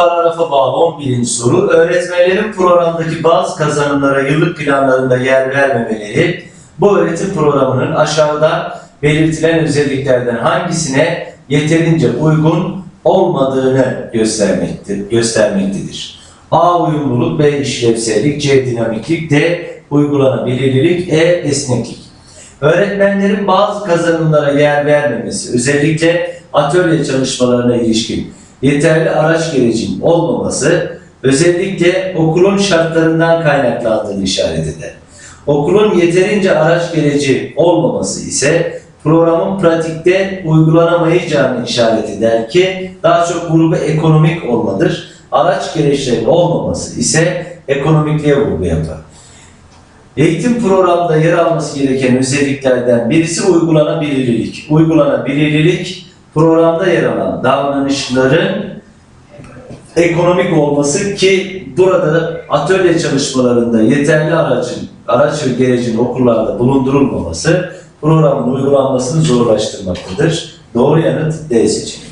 paragrafa bağlı 11. soru. Öğretmenlerin programdaki bazı kazanımlara yıllık planlarında yer vermemeleri bu öğretim programının aşağıda belirtilen özelliklerden hangisine yeterince uygun olmadığını göstermektir, göstermektedir. A. Uyumluluk, B. işlevsellik, C. Dinamiklik, D. Uygulanabilirlik, E. Esneklik. Öğretmenlerin bazı kazanımlara yer vermemesi, özellikle atölye çalışmalarına ilişkin yeterli araç gerecinin olmaması, özellikle okulun şartlarından kaynaklandığını işaret eder. Okulun yeterince araç gereci olmaması ise programın pratikte uygulanamayacağını işaret eder ki daha çok grubu ekonomik olmadır. Araç gereçlerinin olmaması ise ekonomikliğe vurgu yapar. Eğitim programında yer alması gereken özelliklerden birisi uygulanabilirlik. Uygulanabilirlik programda yer alan davranışların ekonomik olması ki burada atölye çalışmalarında yeterli aracın, araç ve gerecin okullarda bulundurulmaması programın uygulanmasını zorlaştırmaktadır. Doğru yanıt D seçeneği.